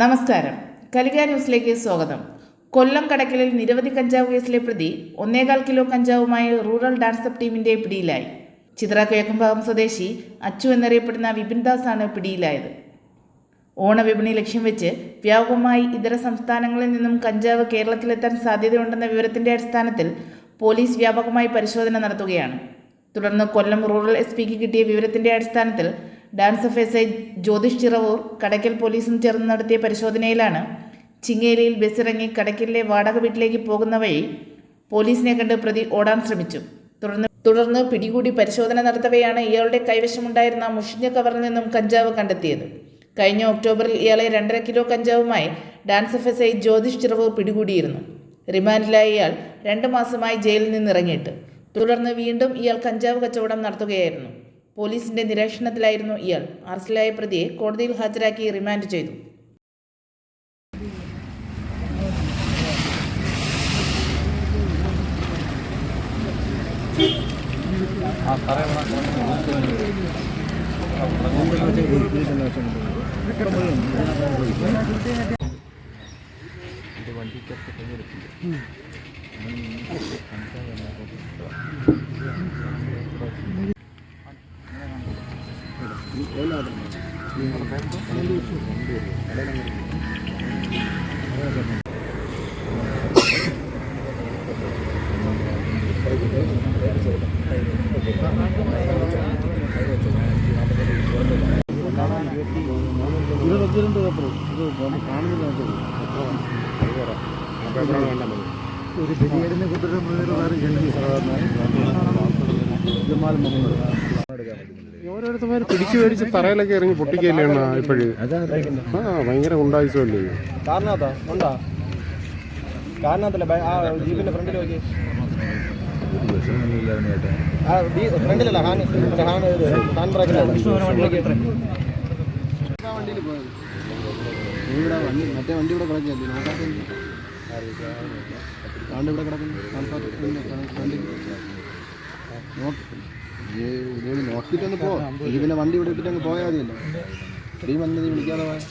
നമസ്കാരം. കലിക ന്യൂസിലേക്ക് സ്വാഗതം. കൊല്ലം കടക്കലിൽ നിരവധി കഞ്ചാവ് കേസിലെ പ്രതി ഒന്നേകാൽ കിലോ കഞ്ചാവുമായി റൂറൽ ഡാൻസപ്പ് ടീമിന്റെ പിടിയിലായി. ചിത്ര കിഴക്കുംഭാഗം സ്വദേശി അച്ചു എന്നറിയപ്പെടുന്ന വിപിൻ ദാസാണ് ആണ് പിടിയിലായത്. ഓണവിപണി ലക്ഷ്യം വെച്ച് വ്യാപകമായി ഇതര സംസ്ഥാനങ്ങളിൽ നിന്നും കഞ്ചാവ് കേരളത്തിലെത്താൻ സാധ്യതയുണ്ടെന്ന വിവരത്തിന്റെ അടിസ്ഥാനത്തിൽ പോലീസ് വ്യാപകമായി പരിശോധന നടത്തുകയാണ്. തുടർന്ന് കൊല്ലം റൂറൽ എസ് പിക്ക് കിട്ടിയ വിവരത്തിന്റെ അടിസ്ഥാനത്തിൽ DANSAF S I Jyothish Chiravoor Kadakkal പോലീസും ചേർന്ന് നടത്തിയ പരിശോധനയിലാണ് ചിങ്ങേലിയിൽ ബസ്സിറങ്ങി കടയ്ക്കലിലെ വാടക വീട്ടിലേക്ക് പോകുന്ന വഴി പോലീസിനെ കണ്ട് പ്രതി ഓടാൻ ശ്രമിച്ചു. തുടർന്ന് തുടർന്ന് പിടികൂടി പരിശോധന നടത്തവെയാണ് ഇയാളുടെ കൈവശമുണ്ടായിരുന്ന മുഷിഞ്ഞ കവറിൽ നിന്നും കഞ്ചാവ് കണ്ടെത്തിയത്. കഴിഞ്ഞ ഒക്ടോബറിൽ ഇയാളെ രണ്ടര കിലോ കഞ്ചാവുമായി DANSAF S I Jyothish Chiravoor പിടികൂടിയിരുന്നു. റിമാൻഡിലായ ഇയാൾ രണ്ട് മാസമായി ജയിലിൽ നിന്ന് ഇറങ്ങിയിട്ട് തുടർന്ന് വീണ്ടും ഇയാൾ കഞ്ചാവ് കച്ചവടം നടത്തുകയായിരുന്നു. പോലീസിന്റെ നിരീക്ഷണത്തിലായിരുന്നു ഇയാൾ. അറസ്റ്റിലായ പ്രതിയെ കോടതിയിൽ ഹാജരാക്കി റിമാൻഡ് ചെയ്തു. ഇരുപത്തിരണ്ട് പേപ്പർ ഇത് കാണുന്നില്ല ഒരു ബിരിയാണിനെ വേറെ ജമാൽ മുഹമ്മദ് ഓരോരുത്തന്മാർ പിടിച്ചു മേടിച്ച് തറയിലൊക്കെ ഇറങ്ങി പൊട്ടിക്കല്ലേ ഇപ്പോഴും ആ ഭയങ്കര ഉണ്ടായിച്ചല്ലേ കാരണത്താ ഉണ്ടോ കാരണത്തല്ല ആ ജീപ്പിന്റെ ഫ്രണ്ടിൽ നോക്കി ഫ്രണ്ടിലല്ല ഹാൻ ഹാൻ ബ്രേക്കിലാണ് വണ്ടിയിൽ പോയത് ഇവിടെ വണ്ടി മറ്റേ വണ്ടി ഇവിടെ കിടക്കില്ലേ നോക്കാത്ത ഇവിടെ കിടക്കുന്നു വണ്ടി നോക്കിയിട്ടൊന്ന് പോ. ഈ വണ്ടി ഇവിടെ ഇട്ടിട്ട് അങ്ങ് പോയാൽ മതിയല്ലോ. നീ വന്നത് വിളിക്കാതെ പോയാൽ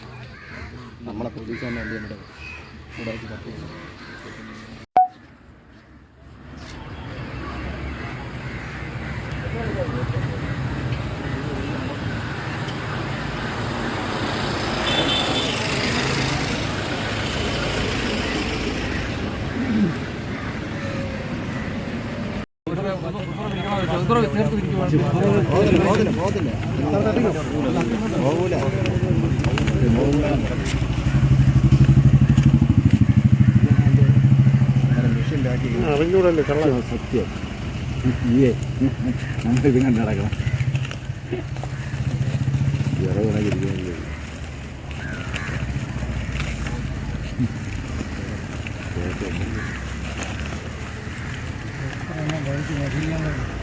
നമ്മളെ പ്രതീക്ഷ തന്നെ വണ്ടി നമ്മുടെ ഇവിടെ വെച്ച് പോകത്തില്ല പോകൂല അറിഞ്ഞൂടല്ലേ കള്ള സത്യം നീയേ നമ്മൾ ഇത് കണ്ട് നടക്കണം Thank ഇങ്ങോട്ട്